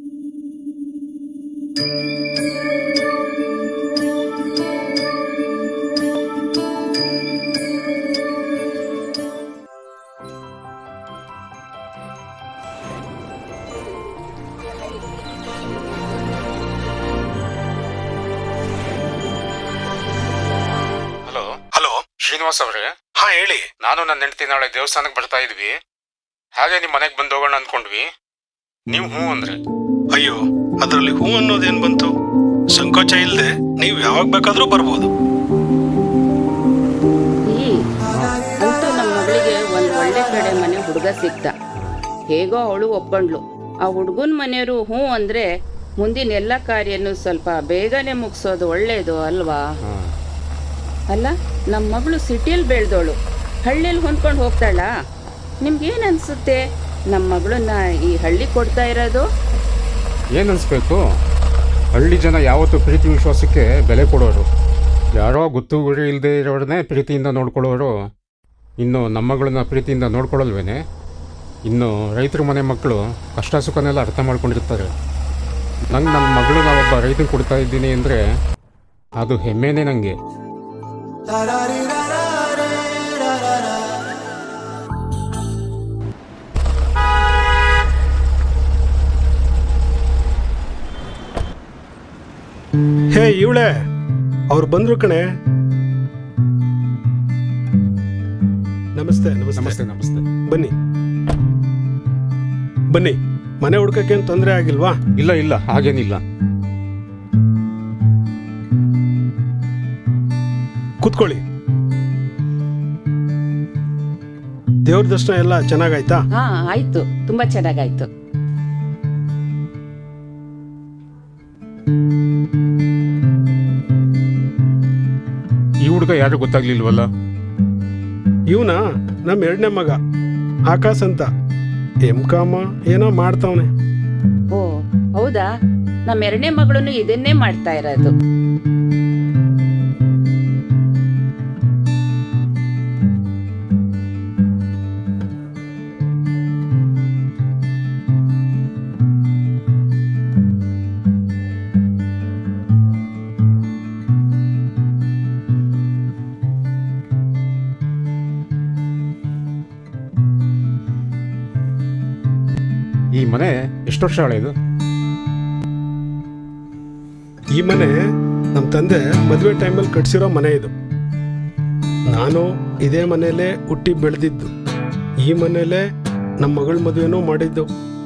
Hello? Hello? Srinivas ಅವರೇ? ಹಾ ಹೇಳಿ. ನಾನು ನನ್ನ ಹೆಂಡತಿ ನಾಳೆ ದೇವಸ್ಥಾನಕ್ಕೆ ಬರ್ತಾ ಇದ್ವಿ. ಹಾಗೆ ನಿಮ್ಮ ಮನೆಗೆ ಬಂದು ಹೋಗೋಣ ಅನ್ಕೊಂಡ್ವಿ. ನೀವು ಹ್ಞೂ ಅಂದ್ರೆ. ಅಯ್ಯೋ, ಅದರಲ್ಲಿ ಹೂ ಅನ್ನೋದೇನ್ ಬಂತು? ಸಂಕೋಚ ಇಲ್ಲದೆ ನೀವು ಯಾವಾಗ ಬೇಕಾದ್ರೂ ಬರ್ಬೋದು. ನಮ್ಮ ಮಗಳಿಗೆ ಒಂದು ಒಳ್ಳೆ ಕಡೆ ಮನೆ ಹುಡುಗ ಸಿಕ್ತ. ಹೇಗೋ ಅವಳು ಒಪ್ಕೊಂಡ್ಲು ಆ ಹುಡುಗನ ಮನೆಯವರು ಹ್ಞೂ ಅಂದ್ರೆ ಮುಂದಿನ ಎಲ್ಲ ಕಾರ್ಯನೂ ಸ್ವಲ್ಪ ಬೇಗನೆ ಮುಗಿಸೋದು ಒಳ್ಳೇದು ಅಲ್ವಾ? ಅಲ್ಲ ನಮ್ಮ ಮಗಳು ಸಿಟಿಯಲ್ಲಿ ಬೆಳೆದವಳು ಹಳ್ಳಿಯಲ್ಲಿ ಹೊಂದ್ಕೊಂಡು ಹೋಗ್ತಾಳ? ನಿಮ್ಗೇನು ಅನಿಸುತ್ತೆ? ನಮ್ಮ ಮಗಳನ್ನ ಈ ಹಳ್ಳಿ ಕೊಡ್ತಾ ಇರೋದು? ಏನು ಅನಿಸ್ಬೇಕು ಹಳ್ಳಿ ಜನ ಯಾವತ್ತೂ ಪ್ರೀತಿ ವಿಶ್ವಾಸಕ್ಕೆ ಬೆಲೆ ಕೊಡೋರು. ಯಾರೋ ಗೊತ್ತು ಗುರಿ ಇಲ್ಲದೆ ಇರೋರನ್ನೇ ಪ್ರೀತಿಯಿಂದ ನೋಡ್ಕೊಳ್ಳೋರು. ಇನ್ನು ನಮ್ಮ ಮಗಳನ್ನ ಪ್ರೀತಿಯಿಂದ ನೋಡ್ಕೊಳ್ಳಲ್ವೇನೆ? ಇನ್ನು ರೈತರ ಮನೆ ಮಕ್ಕಳು ಕಷ್ಟ ಸುಖನೆಲ್ಲ ಅರ್ಥ ಮಾಡ್ಕೊಂಡಿರ್ತಾರೆ. ನಂಗೆ ನನ್ನ ಮಗಳು ಒಬ್ಬ ರೈತನ ಕೊಡ್ತಾ ಇದ್ದೀನಿ ಅಂದರೆ ಅದು ಹೆಮ್ಮೆನೇ ನನಗೆ ಇವಳೆ ಅವ್ರು ಬಂದ್ರು ಕಣೆ. ನಮಸ್ತೆ ನಮಸ್ತೆ. ನಮಸ್ತೆ ನಮಸ್ತೆ. ಬನ್ನಿ. ಬನ್ನಿ ಮನೆ ಹುಡ್ಕಕ್ಕೆ ತೊಂದರೆ ಆಗಿಲ್ವಾ? ಇಲ್ಲ ಇಲ್ಲ ಹಾಗೇನಿಲ್ಲ. ಕೂತ್ಕೊಳ್ಳಿ. ದೇವ್ರ ದರ್ಶನ ಎಲ್ಲ ಚೆನ್ನಾಗಾಯ್ತಾ? ಆಯ್ತು ತುಂಬಾ ತುಂಬ ಚೆನ್ನಾಗಾಯ್ತು. ಹುಡುಗ ಯಾರು ಗೊತ್ತಾಗ್ಲಿಲ್ವಲ್ಲ? ಇವನ? ನಮ್ಮ ಎರಡನೇ ಮಗ. ಆಕಾಶ್ ಅಂತ. ಎಂ ಕಾಮ ಏನೋ ಮಾಡ್ತಾವನೆ. ಓ ಹೌದಾ? ನಮ್ಮ ಎರಡನೇ ಮಗಳನ್ನು ಇದನ್ನೇ ಮಾಡ್ತಾ ಇರೋದು. ಮನೆ ಎಷ್ಟು ವರ್ಷ ಹಳೆಯದು ಈ ಮನೆ ನಮ್ಮ ತಂದೆ ಮದುವೆ ಟೈಮಲ್ಲಿ ಕಟ್ಸಿರೋ ಮನೆ ಇದು. ನಾನು ಇದೇ ಮನೆಯಲ್ಲೇ ಹುಟ್ಟಿ ಬೆಳೆದಿದ್ದು. ಈ ಮನೆಯಲ್ಲೇ ನಮ್ಮ ಮಗಳ ಮದುವೆನೂ ಮಾಡಿದ್ದು.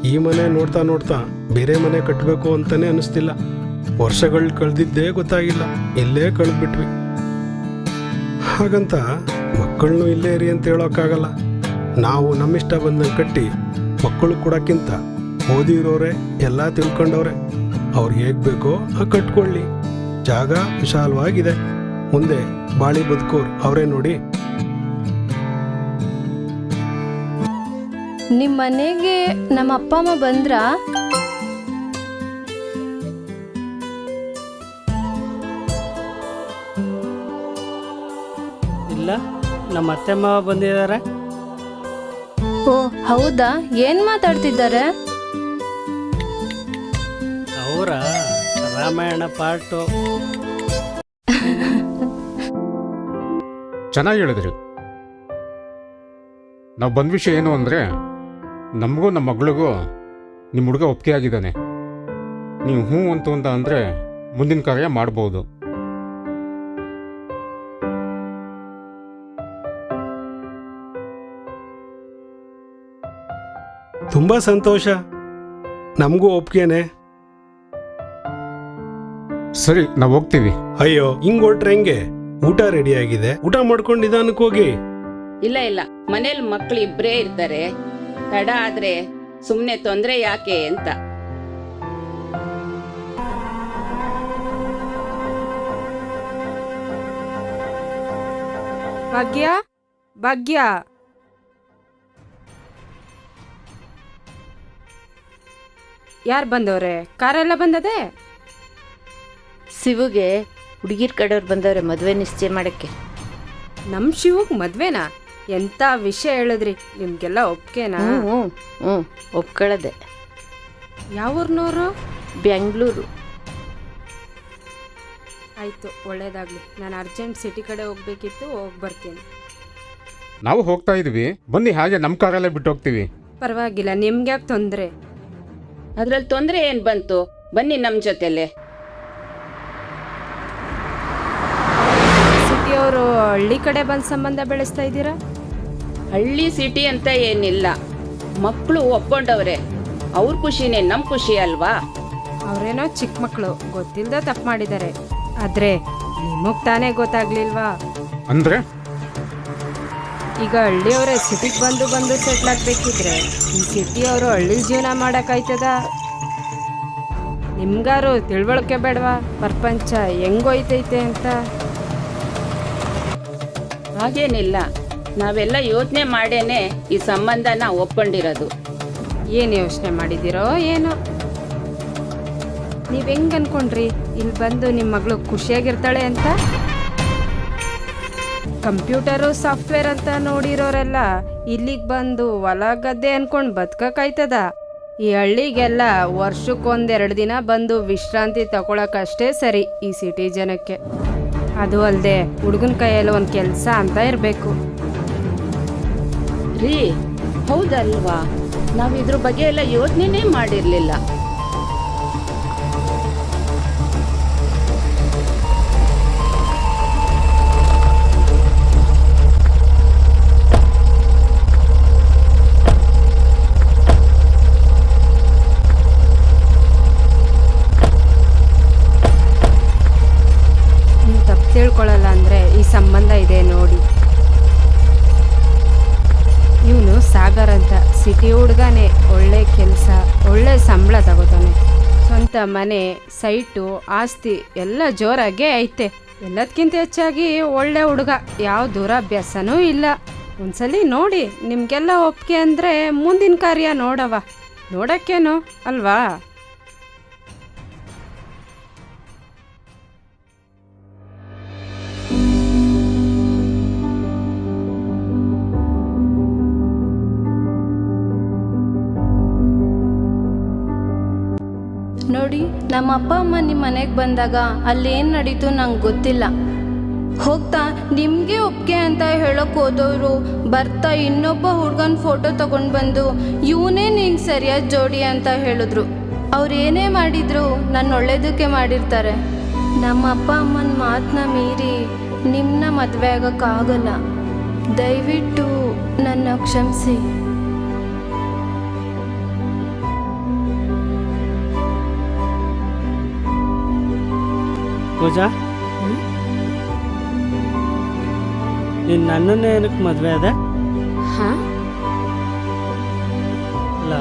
ಈ ಮನೆ ನೋಡ್ತಾ ನೋಡ್ತಾ ಬೇರೆ ಮನೆ ಕಟ್ಟಬೇಕು ಅಂತಲೇ ಅನಿಸ್ತಿಲ್ಲ. ವರ್ಷಗಳು ಕಳೆದಿದ್ದೇ ಗೊತ್ತಾಗಿಲ್ಲ. ಇಲ್ಲೇ ಕಳೆದ್ಬಿಟ್ವಿ. ಹಾಗಂತ ಮಕ್ಕಳನ್ನೂ ಇಲ್ಲೇ ಇರಿ ಅಂತ ಹೇಳೋಕ್ಕಾಗಲ್ಲ. ನಾವು ನಮ್ಮಿಷ್ಟ ಬಂದಂಗೆ ಕಟ್ಟಿ ಮಕ್ಕಳು ಕೊಡೋಕ್ಕಿಂತ ಓದಿರೋರೆ ಎಲ್ಲ ತಿಳ್ಕೊಂಡವ್ರೆ. ಅವ್ರು ಹೇಗ್ ಬೇಕೋ ಆ ಕಟ್ಕೊಳ್ಳಿ. ಜಾಗ ವಿಶಾಲವಾಗಿದೆ. ಮುಂದೆ ಬಾಳಿ ಬದುಕೋರು ಅವರೇ ನೋಡಿ. ನಿಮ್ಮ ಮನೆಗೆ ನಮ್ಮ ಅಪ್ಪ ಅಮ್ಮ ಬಂದ್ರಾ? ಇಲ್ಲ ನಮ್ಮ ಅತ್ತೆ ಅಮ್ಮ ಬಂದಿದ್ದಾರೆ. ಓ ಹೌದಾ? ಏನ್ ಮಾತಾಡ್ತಿದ್ದಾರೆ? ಅವರ ರಾಮಾಯಣ ಪಾರ್ಟು. ಚೆನ್ನಾಗಿ ಹೇಳಿದ್ರಿ. ನಾವು ಬಂದ ವಿಷಯ ಏನು ಅಂದರೆ ನಮಗೂ ನಮ್ಮ ಮಗಳಿಗೂ ನಿಮ್ಮ ಹುಡುಗ ಒಪ್ಪಿಗೆ ಆಗಿದ್ದಾನೆ ನೀವು ಹ್ಞೂ ಅಂತ ಅಂತ ಅಂದರೆ ಮುಂದಿನ ಕಾರ್ಯ ಮಾಡ್ಬೋದು. ತುಂಬಾ ಸಂತೋಷ. ನಮಗೂ ಒಪ್ಗೆನೆ ಸರಿ ನಾವು ಹೋಗ್ತೀವಿ. ಅಯ್ಯೋ ಹಿಂಗ್ ಹೊಟ್ರೆ ಹೆಂಗೆ ಊಟ ರೆಡಿ ಆಗಿದೆ. ಊಟ ಮಾಡ್ಕೊಂಡು ನಿಧಾನಕ್ಕೆ ಹೋಗಿ. ಇಲ್ಲ ಇಲ್ಲ. ಮನೇಲಿ ಮಕ್ಳು ಇಬ್ರೇ ಇರ್ತಾರೆ. ತಡ ಆದ್ರೆ ಸುಮ್ನೆ ತೊಂದ್ರೆ ಯಾಕೆ ಅಂತ. ಭಾಗ್ಯ ಭಾಗ್ಯ. ಯಾರು ಬಂದವ್ರೆ? ಕಾರೆಲ್ಲ ಬಂದದೆ? ಶಿವುಗೆ ಹುಡುಗಿರ್ ಕಡೆಯವ್ರು ಬಂದವ್ರೆ ಮದುವೆ ನಿಶ್ಚಯ ಮಾಡಕ್ಕೆ. ನಮ್ಮ ಶಿವಗ್ ಮದ್ವೆನಾ? ಎಂತ ವಿಷಯ ಹೇಳಿದ್ರಿ? ನಿಮ್ಗೆಲ್ಲ ಒಪ್ಕೆನಾ ಹ್ಞೂ ಹ್ಞೂ ಒಪ್ಕೊಳ್ಳದೆ ಯಾವ ಊರ್ನವ್ರು ಬೆಂಗಳೂರು ಆಯಿತು ಒಳ್ಳೇದಾಗಲಿ. ನಾನು ಅರ್ಜೆಂಟ್ ಸಿಟಿ ಕಡೆ ಹೋಗ್ಬೇಕಿತ್ತು ಹೋಗಿ ಬರ್ತೀನಿ. ನಾವು ಹೋಗ್ತಾ ಇದ್ವಿ. ಬನ್ನಿ ಹಾಗೆ ನಮ್ಮ ಕಾರಲ್ಲೇ ಬಿಟ್ಟು ಹೋಗ್ತೀವಿ. ಪರವಾಗಿಲ್ಲ ನಿಮ್ಗೆ ಯಾಕೆ ತೊಂದರೆ? ಅದ್ರಲ್ಲಿ ತೊಂದರೆ ಏನು ಬಂತು? ಬನ್ನಿ ನಮ್ಮ ಜೊತೆಲೆ ಸಿಟಿಯವರು ಹಳ್ಳಿ ಕಡೆ ಬಂದು ಸಂಬಂಧ ಬೆಳೆಸ್ತಾ ಇದ್ದೀರಾ? ಹಳ್ಳಿ ಸಿಟಿ ಅಂತ ಏನಿಲ್ಲ. ಮಕ್ಕಳು ಒಪ್ಕೊಂಡವ್ರೆ. ಅವ್ರ ಖುಷಿನೇ ನಮ್ಮ ಖುಷಿ ಅಲ್ವಾ? ಅವರೇನೋ ಚಿಕ್ಕ ಮಕ್ಕಳು ಗೊತ್ತಿಲ್ಲದ ತಪ್ಪು ಮಾಡಿದ್ದಾರೆ. ಆದರೆ ನಿಮಗೆ ತಾನೇ ಗೊತ್ತಾಗ್ಲಿಲ್ವಾ? ಅಂದ್ರೆ? ಈಗ ಹಳ್ಳಿಯವರೇ ಸಿಟಿಗೆ ಬಂದು ಬಂದು ಸೆಟ್ಲ್ ಆಗ್ಬೇಕಿದ್ರೆ ಈ ಸಿಟಿಯವರು ಹಳ್ಳಿ ಜೀವನ ಮಾಡೋಕ್ಕಾಯ್ತದ ನಿಮ್ಗಾರು ತಿಳುವಳಿಕೆ ಬೇಡವಾ? ಪ್ರಪಂಚ ಹೆಂಗೋಯ್ತೈತೆ ಅಂತ? ಹಾಗೇನಿಲ್ಲ. ನಾವೆಲ್ಲ ಯೋಚನೆ ಮಾಡೇನೆ ಈ ಸಂಬಂಧನ ಒಪ್ಕೊಂಡಿರೋದು. ಏನು ಯೋಚನೆ ಮಾಡಿದ್ದೀರೋ ಏನೋ? ನೀವು ಹೆಂಗ್ ಅನ್ಕೊಂಡ್ರಿ? ಇಲ್ಲಿ ಬಂದು ನಿಮ್ಮ ಮಗಳು ಖುಷಿಯಾಗಿರ್ತಾಳೆ ಅಂತ? ಕಂಪ್ಯೂಟರು, ಸಾಫ್ಟ್ವೇರ್ ಅಂತ ನೋಡಿರೋರೆಲ್ಲ ಇಲ್ಲಿಗೆ ಬಂದು ಹೊಲ ಗದ್ದೆ ಅನ್ಕೊಂಡು ಬದುಕಕ್ಕಾಯ್ತದ ಈ ಹಳ್ಳಿಗೆಲ್ಲ ವರ್ಷಕ್ಕೊಂದೆರಡು ದಿನ ಬಂದು ವಿಶ್ರಾಂತಿ ತಗೊಳಕಷ್ಟೇ ಸರಿ ಈ ಸಿಟಿ ಜನಕ್ಕೆ. ಅದು ಅಲ್ಲದೆ ಹುಡುಗನ ಕೈಯಲ್ಲಿ ಒಂದು ಕೆಲಸ ಅಂತ ಇರಬೇಕು. ರೀ, ಹೌದಲ್ವಾ? ನಾವು ಇದ್ರ ಬಗ್ಗೆ ಎಲ್ಲ ಯೋಚನೆನೇ ಮಾಡಿರ್ಲಿಲ್ಲ. ಸಿಟಿ ಹುಡುಗನೇ ಒಳ್ಳೆ ಕೆಲಸ, ಒಳ್ಳೆ ಸಂಬಳ ತಗೋತಾನೆ. ಸ್ವಂತ ಮನೆ, ಸೈಟು, ಆಸ್ತಿ ಎಲ್ಲ ಜೋರಾಗೇ ಐತೆ. ಎಲ್ಲದಕ್ಕಿಂತ ಹೆಚ್ಚಾಗಿ ಒಳ್ಳೆ ಹುಡುಗ, ಯಾವ ದುರಾಭ್ಯಾಸನೂ ಇಲ್ಲ. ಒಂದ್ಸಲಿ ನೋಡಿ, ನಿಮಗೆಲ್ಲ ಒಪ್ಪಿಗೆ ಅಂದರೆ ಮುಂದಿನ ಕಾರ್ಯ ನೋಡವ ನೋಡೋಕ್ಕೇನು? ಅಲ್ವಾ? ನಮ್ಮ ಅಪ್ಪ ಅಮ್ಮ ನಿಮ್ಮ ಮನೆಗೆ ಬಂದಾಗ ಅಲ್ಲಿ ಏನು ನಡೀತು ನಂಗೆ ಗೊತ್ತಿಲ್ಲ. ಹೋಗ್ತಾ, ನಿಮಗೆ ಒಪ್ಪಿಗೆ ಅಂತ ಹೇಳೋಕೆ ಹೋದವರು ಬರ್ತಾ ಇನ್ನೊಬ್ಬ ಹುಡುಗನ ಫೋಟೋ ತಗೊಂಡು ಬಂದು ಇವನೇ ನಿಂಗೆ ಸರಿಯಾದ ಜೋಡಿ ಅಂತ ಹೇಳಿದ್ರು. ಅವ್ರು ಏನೇ ಮಾಡಿದ್ರು ನನ್ನ ಒಳ್ಳೇದಕ್ಕೆ ಮಾಡಿರ್ತಾರೆ. ನಮ್ಮ ಅಪ್ಪ ಅಮ್ಮನ ಮಾತನ್ನ ಮೀರಿ ನಿಮ್ಮನ್ನ ಮದುವೆ ಆಗೋಕ್ಕಾಗಲ್ಲ ದಯವಿಟ್ಟು ನನ್ನ ಕ್ಷಮಿಸಿ. ಪೂಜಾ ನೀನ್ ನನ್ನನ್ನೇ ಏನಕ್ಕೆ ಮದುವೆ ಅದ ಹಾ? ಅಲ್ಲ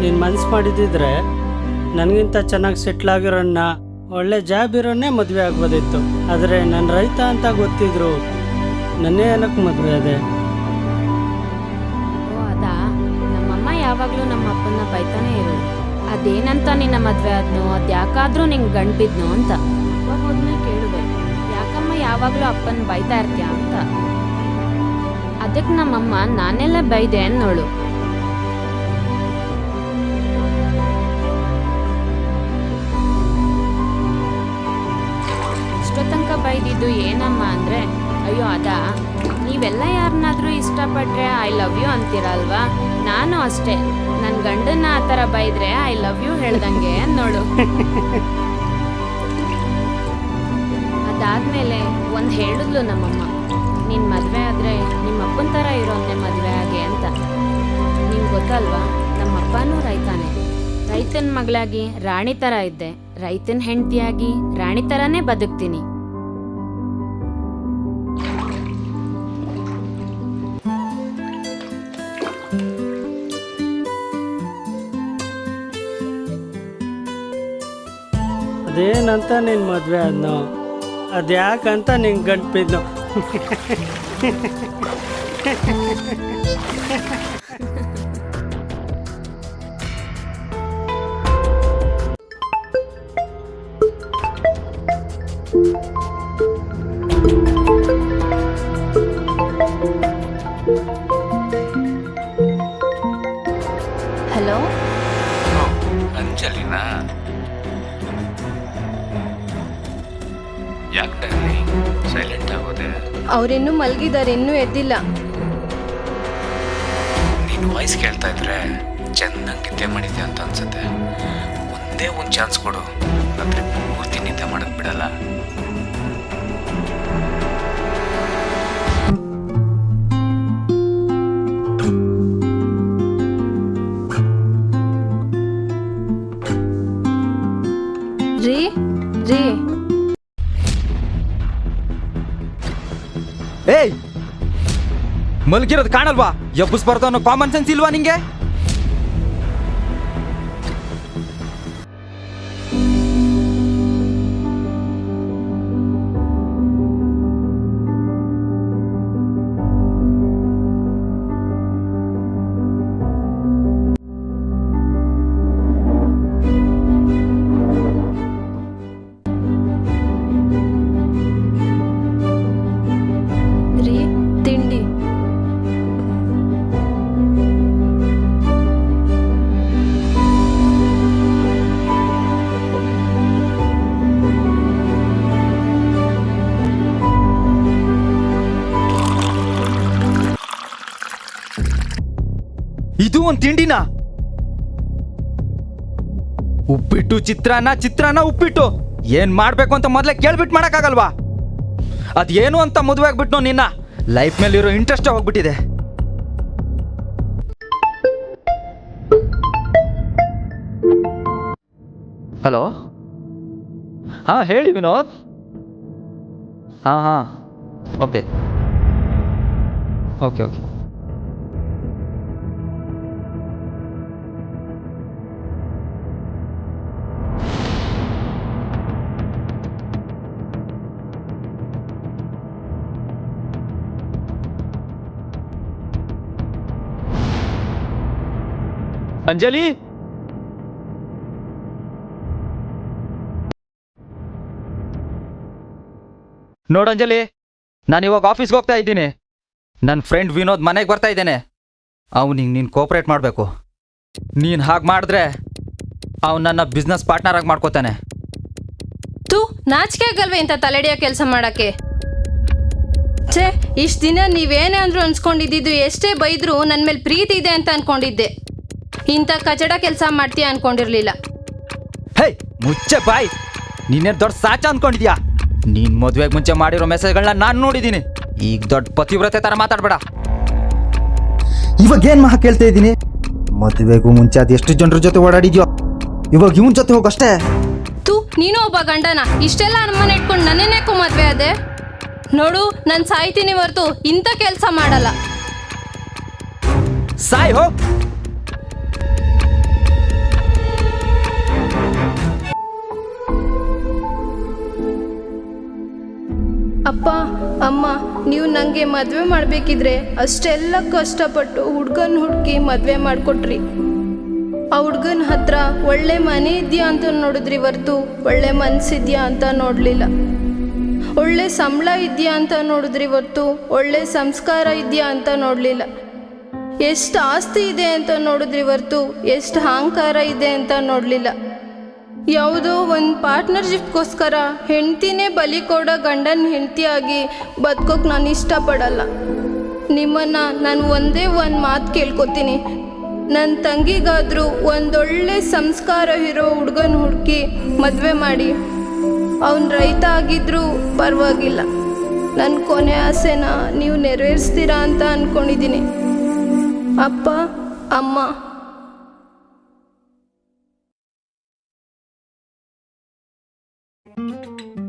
ನೀನು ಮನ್ಸು ಮಾಡಿದ್ದಿದ್ರೆ ನನಗಿಂತ ಚೆನ್ನಾಗಿ ಸೆಟ್ಲ್ ಆಗಿರೋನ್ನ ಒಳ್ಳೆ ಜಾಬ್ ಇರೋನ್ನೇ ಮದುವೆ ಆಗ್ಬೋದಿತ್ತು. ಆದರೆ ನನ್ನ ರೈತ ಅಂತ ಗೊತ್ತಿದ್ರು ನನ್ನೇ ಏನಕ್ಕೆ ಮದುವೆ ಅದೇ ಓ ಅದಾ? ನಮ್ಮಮ್ಮ ಯಾವಾಗಲೂ ನಮ್ಮ ಅಪ್ಪನ ಬೈತಾನೆ ಇರೋದು. ಅದೇನಂತ ನಿನ್ನ ಮದುವೆ ಆದ್ನೋ ಅದು ಯಾಕಾದ್ರೂ ನಿಂಗೆ ಗಂಟಿದ್ನೋ ಅಂತ. ಹೋದ್ಮೇಲೆ ಕೇಳಿದೆ ಯಾಕಮ್ಮ ಯಾವಾಗಲೂ ಅಪ್ಪನ ಬೈತಾ ಇರ್ತೀಯ ಅಂತ. ಅದಕ್ಕೆ ನಮ್ಮಮ್ಮ, ನಾನೆಲ್ಲ ಬೈದೆ ಅನ್ನೋಳು. ಇಷ್ಟೋ ತನಕ ಬೈದಿದ್ದು ಏನಮ್ಮ ಅಂದ್ರೆ, ಅಯ್ಯೋ ಅದಾ. ನೀವೆಲ್ಲ ಯಾರನ್ನಾದ್ರೂ ಇಷ್ಟಪಟ್ರೆ ಐ ಲವ್ ಯು ಅಂತೀರಲ್ವಾ? ನಾನು ಅಷ್ಟೇ. ನನ್ನ ಗಂಡನ್ನ ಆ ಥರ ಬೈದ್ರೆ ಐ ಲವ್ ಯು ಹೇಳ್ದಂಗೆ ಅನ್ನೋಳು. ಅದಾದ್ಮೇಲೆ ಒಂದು ಹೇಳಿದ್ಲು ನಮ್ಮಮ್ಮ ನಿನ್ನ ಮದುವೆ ಆದ್ರೆ ನಿಮ್ಮ ಅಪ್ಪನ ಥರ ಇರೋನ್ನೇ ಮದುವೆ ಆಗಿ ಅಂತ. ನಿಮ್ಗೆ ಗೊತ್ತಲ್ವಾ? ನಮ್ಮ ಅಪ್ಪನೂ ರೈತಾನೆ. ರೈತನ ಮಗಳಾಗಿ ರಾಣಿ ಥರ ಇದ್ದೆ. ರೈತನ ಹೆಂಡತಿಯಾಗಿ ರಾಣಿ ಥರನೇ ಬದುಕ್ತೀನಿ. ಅದೇನಂತ ನಿನ್ನ ಮದುವೆ ಆದ್ನೋ? ಅದ್ಯಾಕಂತ ನಿಂಗೆ ಗಂಟು ಬಿದ್ನೋ ಹಲೋ ಅಂಜಲಿನಾ ಅವರಿನ್ನೂ ಮಲಗಿದ್ದಾರೆ, ಇನ್ನೂ ಎದ್ದಿಲ್ಲ. ನೀನು ವಾಯ್ಸ್ ಕೇಳ್ತಾ ಇದ್ರೆ ಚೆನ್ನಾಗಿ ನಿದ್ದೆ ಮಾಡಿದ್ದೆ ಅಂತ ಅನ್ಸುತ್ತೆ. ಒಂದೇ ಒಂದು ಚಾನ್ಸ್ ಕೊಡು. ಅಂದ್ರೆ ಪೂರ್ತಿ ನಿದ್ದೆ ಮಾಡಕ್ ಬಿಡಲ್ಲ. ಮಲ್ಗಿರೋದು ಕಾಣಲ್ವಾ? ಎಬ್ಬಿಸ್ಬಾರ್ದು ಅನ್ನೋ ಕಾಮನ್ ಸೆನ್ಸ್ ಇಲ್ವಾ ನಿಂಗೆ? ಒಂದು ತಿಂಡಿನ? ಉಪ್ಪಿಟ್ಟು ಚಿತ್ರಾನ್ನ ಚಿತ್ರಾನ್ನ ಉಪ್ಪಿಟ್ಟು. ಏನ್ ಮಾಡ್ಬೇಕು ಅಂತ ಮೊದಲೇ ಕೇಳ್ಬಿಟ್ಟು ಮಾಡಕ್ಕಾಗಲ್ವಾ? ಅದೇನು ಅಂತ ಮದುವೆ ಆಗ್ಬಿಟ್ಟು ನಿನ್ನ? ಲೈಫ್ ಮೇಲಿರೋ ಇಂಟ್ರೆಸ್ಟ್ ಹೋಗ್ಬಿಟ್ಟಿದೆ. ಹಲೋ ಹಾ, ಹೇಳಿ ವಿನೋದ್. ಹಾ ಹಾ. Okay okay okay Anjali? ನೋಡು ಅಂಜಲಿ, ನಾನು ಇವಾಗ ಆಫೀಸ್ಗೆ ಹೋಗ್ತಾ ಇದ್ದೀನಿ. ನನ್ನ ಫ್ರೆಂಡ್ ವಿನೋದ್ ಮನೆಗೆ ಬರ್ತಾ ಇದ್ದೇನೆ. ಅವನಿಗೆ ನೀನು ಕೋಪ್ರೇಟ್ ಮಾಡಬೇಕು. ನೀನು ಹಾಗೆ ಮಾಡಿದ್ರೆ ಅವನು ನನ್ನ ಬಿಸ್ನೆಸ್ ಪಾರ್ಟ್ನರ್ ಆಗಿ ಮಾಡ್ಕೋತಾನೆ. ತೂ, ನಾಚಿಕೆ ಆಗಲ್ವೇ ಇಂಥ ತಲೆಡಿಯೋ ಕೆಲಸ ಮಾಡೋಕ್ಕೆ? ಛೇ, ಇಷ್ಟು ದಿನ ನೀವೇನೇ ಅಂದ್ರು ಅನ್ಸ್ಕೊಂಡಿದ್ದು, ಎಷ್ಟೇ ಬೈದರೂ ನನ್ನ ಮೇಲೆ ಪ್ರೀತಿ ಇದೆ ಅಂತ ಅನ್ಕೊಂಡಿದ್ದೆ. ಇಂಥ ಕಚಡ ಕೆಲಸ ಮಾಡ್ತೀಯ ಅನ್ಕೊಂಡಿರ್ಲಿಲ್ಲ. ಹೇ ಮುಚ್ಚೆ ಬಾಯ್. ನೀನೇ ದೊಡ್ಡ ಸಾಚ ಅನ್ಕೊಂಡಿದ್ಯಾ? ನೀನ್ ಮದ್ವೆಗ್ ಮುಂಚೆ ಮಾಡಿರೋ ಮೆಸೇಜ್ಗಳನ್ನ ನಾನು ನೋಡಿದೀನಿ. ಈಗ ದೊಡ್ಡ ಪತಿವ್ರತೆ ತರ ಮಾತಾಡ್ಬೇಡ. ಇವಾಗ ಏನ್ ಮಹಾ ಕೇಳ್ತಾ ಇದ್ದೀನಿ? ಮದ್ವೆಗೂ ಮುಂಚೆ ಅದು ಎಷ್ಟು ಜನರ ಜೊತೆ ಓಡಾಡಿದ್ಯೋ? ಇವಾಗ ಇವನ್ ಜೊತೆ ಹೋಗಷ್ಟೇ. ತು ನೀನು ಒಬ್ಬ ಗಂಡನ. ಇಷ್ಟೆಲ್ಲ ಅನುಮಾನ ಇಟ್ಕೊಂಡು ನನ್ನೇನೇಕೋ ಮದ್ವೆ ಅದೇ ನೋಡು ನಾನು ಸಾಯ್ತೀನಿ ಹೊರತು ಇಂಥ ಕೆಲಸ ಮಾಡಲ್ಲ. ಸಾಯ್ ಹೋಗ್ ಅಪ್ಪ, ಅಮ್ಮ, ನೀವು ನನಗೆ ಮದುವೆ ಮಾಡಬೇಕಿದ್ರೆ ಅಷ್ಟೆಲ್ಲ ಕಷ್ಟಪಟ್ಟು ಹುಡ್ಗನ ಹುಡುಕಿ ಮದುವೆ ಮಾಡಿಕೊಟ್ರಿ. ಆ ಹುಡ್ಗನ ಹತ್ರ ಒಳ್ಳೆ ಮನೆ ಇದೆಯಾ ಅಂತ ನೋಡಿದ್ರಿ ಹೊರ್ತು, ಒಳ್ಳೆ ಮನಸ್ಸಿದ್ಯಾ ಅಂತ ನೋಡಲಿಲ್ಲ. ಒಳ್ಳೆ ಸಂಬಳ ಇದೆಯಾ ಅಂತ ನೋಡಿದ್ರಿ ಹೊರ್ತು, ಒಳ್ಳೆ ಸಂಸ್ಕಾರ ಇದೆಯಾ ಅಂತ ನೋಡಲಿಲ್ಲ. ಎಷ್ಟು ಆಸ್ತಿ ಇದೆ ಅಂತ ನೋಡಿದ್ರಿ ಹೊರ್ತು, ಎಷ್ಟು ಅಹಂಕಾರ ಇದೆ ಅಂತ ನೋಡಲಿಲ್ಲ. ಯಾವುದೋ ಒಂದು ಪಾರ್ಟ್ನರ್ಶಿಪ್ಗೋಸ್ಕರ ಹೆಂಡ್ತಿನೇ ಬಲಿ ಕೊಡೋ ಗಂಡನ ಹೆಂಡ್ತಿಯಾಗಿ ಬದುಕೋಕೆ ನಾನು ಇಷ್ಟಪಡಲ್ಲ. ನಿಮ್ಮನ್ನು ನಾನು ಒಂದೇ ಒಂದು ಮಾತು ಕೇಳ್ಕೊತೀನಿ. ನನ್ನ ತಂಗಿಗಾದರೂ ಒಂದೊಳ್ಳೆ ಸಂಸ್ಕಾರ ಇರೋ ಹುಡುಗನ ಹುಡುಕಿ ಮದುವೆ ಮಾಡಿ. ಅವನು ರೈತ ಆಗಿದ್ದರೂ ಪರವಾಗಿಲ್ಲ. ನನ್ನ ಕೊನೆ ಆಸೆನ ನೀವು ನೆರವೇರಿಸ್ತೀರಾ ಅಂತ ಅಂದ್ಕೊಂಡಿದ್ದೀನಿ ಅಪ್ಪ, ಅಮ್ಮ Música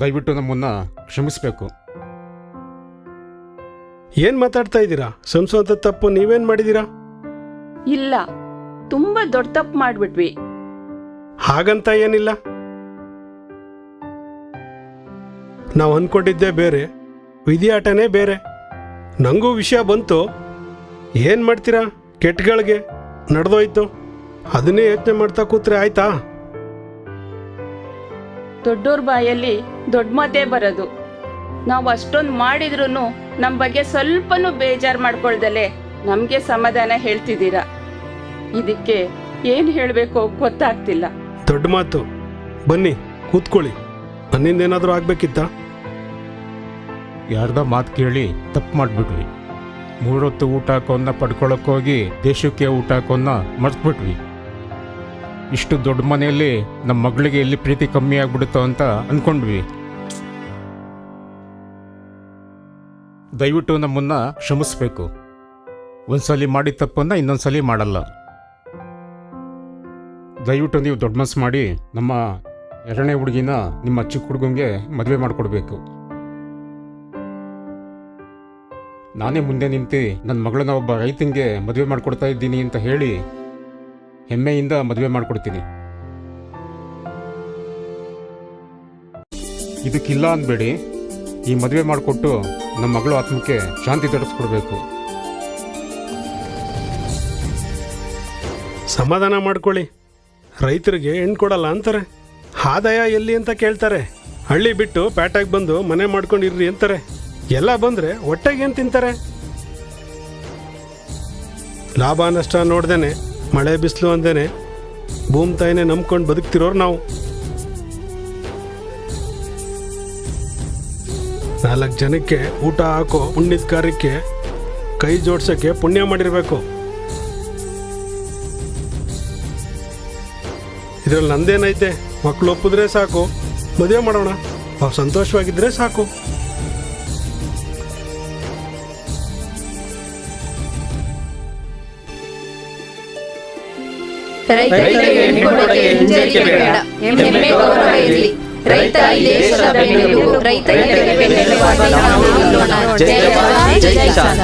ದಯವಿಟ್ಟು ನಮ್ಮನ್ನ ಕ್ಷಮಿಸಬೇಕು. ಏನು ಮಾತಾಡ್ತಾ ಇದ್ದೀರಾ? ಸಂಸೋದ ತಪ್ಪು ನೀವೇನು ಮಾಡಿದೀರಾ ಇಲ್ಲ ತುಂಬಾ ದೊಡ್ಡ ತಪ್ಪು ಮಾಡಿಬಿಟ್ವಿ. ಹಾಗಂತ ಏನಿಲ್ಲ. ನಾವು ಅಂದ್ಕೊಂಡಿದ್ದೇ ಬೇರೆ ವಿಧಿಯಾಟನೇ ಬೇರೆ. ನನಗೂ ವಿಷಯ ಬಂತು. ಏನು ಮಾಡ್ತೀರಾ? ಕೆಟ್ಟಗಳಿಗೆ ನಡೆದೋಯ್ತು. ಅದನ್ನೇ ಯೋಚನೆ ಮಾಡ್ತಾ ಕೂತ್ರೆ ಆಯ್ತಾ? ದೊಡ್ಡೋರ್ ಬಾಯಲ್ಲಿ ದೊಡ್ಡ ಮಾತೇ ಬರೋದು. ನಾವು ಅಷ್ಟೊಂದು ಮಾಡಿದ್ರು ನಮ್ಮ ಬಗ್ಗೆ ಸ್ವಲ್ಪನೂ ಬೇಜಾರು ಮಾಡ್ಕೊಳ್ದಲೆ ನಮಗೆ ಸಮಾಧಾನ ಹೇಳ್ತಿದ್ದೀರಾ? ಇದಕ್ಕೆ ಏನು ಹೇಳಬೇಕು ಗೊತ್ತಾಗ್ತಿಲ್ಲ. ದೊಡ್ಡ ಮಾತು. ಬನ್ನಿ ಕೂತ್ಕೊಳ್ಳಿ. ನನ್ನಿಂದ ಏನಾದರೂ ಆಗ್ಬೇಕಿತ್ತ? ಯಾರ್ದ ಮಾತು ಕೇಳಿ ತಪ್ಪು ಮಾಡಿಬಿಟ್ವಿ. ಮೂರೊತ್ತು ಊಟ ಹಾಕೋನ್ನ ಪಡ್ಕೊಳ್ಳೋಕ್ಕೋಗಿ ದೇಶಕ್ಕೆ ಊಟ ಹಾಕೋನ್ನ ಮರ್ತ್ಬಿಟ್ವಿ. ಇಷ್ಟು ದೊಡ್ಡ ಮನೆಯಲ್ಲಿ ನಮ್ಮ ಮಗಳಿಗೆ ಎಲ್ಲಿ ಪ್ರೀತಿ ಕಮ್ಮಿ ಆಗ್ಬಿಡುತ್ತೋ ಅಂತ ಅಂದ್ಕೊಂಡ್ವಿ ದಯವಿಟ್ಟು ನಮ್ಮನ್ನ ಕ್ಷಮಿಸ್ಬೇಕು. ಒಂದ್ಸಲಿ ಮಾಡಿದ ತಪ್ಪನ್ನ ಇನ್ನೊಂದ್ಸಲಿ ಮಾಡಲ್ಲ. ದಯವಿಟ್ಟು ನೀವು ದೊಡ್ಡ ಮನಸ್ಸು ಮಾಡಿ ನಮ್ಮ ಎರಡನೇ ಹುಡುಗಿನ ನಿಮ್ಮ ಚಿಕ್ಕ ಹುಡುಗಂಗೆ ಮದುವೆ ಮಾಡಿಕೊಡ್ಬೇಕು. ನಾನೇ ಮುಂದೆ ನಿಂತು ನನ್ನ ಮಗಳನ್ನ ಒಬ್ಬ ರೈತನಿಗೆ ಮದುವೆ ಮಾಡಿಕೊಡ್ತಾ ಇದ್ದೀನಿ ಅಂತ ಹೇಳಿ ಹೆಮ್ಮೆಯಿಂದ ಮದುವೆ ಮಾಡಿಕೊಡ್ತೀನಿ. ಇದಕ್ಕಿಲ್ಲ ಅಂದ್ಬೇಡಿ ಈ ಮದುವೆ ಮಾಡಿಕೊಟ್ಟು ನಮ್ಮ ಮಗಳು ಆತ್ಮಕ್ಕೆ ಶಾಂತಿ ತರಿಸ್ಕೊಡ್ಬೇಕು ಸಮಾಧಾನ ಮಾಡ್ಕೊಳ್ಳಿ. ರೈತರಿಗೆ ಹೆಣ್ಣು ಕೊಡಲ್ಲ ಅಂತಾರೆ. ಆದಾಯ ಎಲ್ಲಿ ಅಂತ ಕೇಳ್ತಾರೆ. ಹಳ್ಳಿ ಬಿಟ್ಟು ಪ್ಯಾಟಾಗಿ ಬಂದು ಮನೆ ಮಾಡ್ಕೊಂಡು ಇರ್ರಿ ಅಂತಾರೆ. ಎಲ್ಲ ಬಂದರೆ ಹೊಟ್ಟೆಗೆ ಏನು ತಿಂತಾರೆ? ಲಾಭ, ನಷ್ಟ ನೋಡ್ದೇನೆ ಮಳೆ ಬಿಸಿಲು ಅಂದೇನೆ ಭೂಮಿ ತಾಯಿನೇ ನಂಬ್ಕೊಂಡು ಬದುಕ್ತಿರೋರು ನಾವು. ನಾಲ್ಕು ಜನಕ್ಕೆ ಊಟ ಹಾಕೋ ಪುಣ್ಯದ ಕಾರ್ಯಕ್ಕೆ ಕೈ ಜೋಡ್ಸೋಕ್ಕೆ ಪುಣ್ಯ ಮಾಡಿರಬೇಕು. ಇದರಲ್ಲಿ ನಂದೇನೈತೆ? ಮಕ್ಕಳು ಒಪ್ಪಿದ್ರೆ ಸಾಕು, ಮದುವೆ ಮಾಡೋಣ. ಅವ್ರು ಸಂತೋಷವಾಗಿದ್ರೆ ಸಾಕು. ರೈತರಿಗೆ ಹೆಣ್ಣು ಕೊಡೋಕೆ ಹಿಂಜರಿಕೆ ಬೇಡ ಹೆಮ್ಮೆ ಗೌರವ ಇರಲಿ ರೈತ ಈ ದೇಶದ ಬೆನ್ನೆಲುಬು ರೈತರಿಗೆ ಬೆನ್ನೆಲುಬಾಗಿ ನಾವು ನಿಲ್ಲೋಣ. ಜೈ ಜವಾನ್, ಜೈ ಕಿಸಾನ್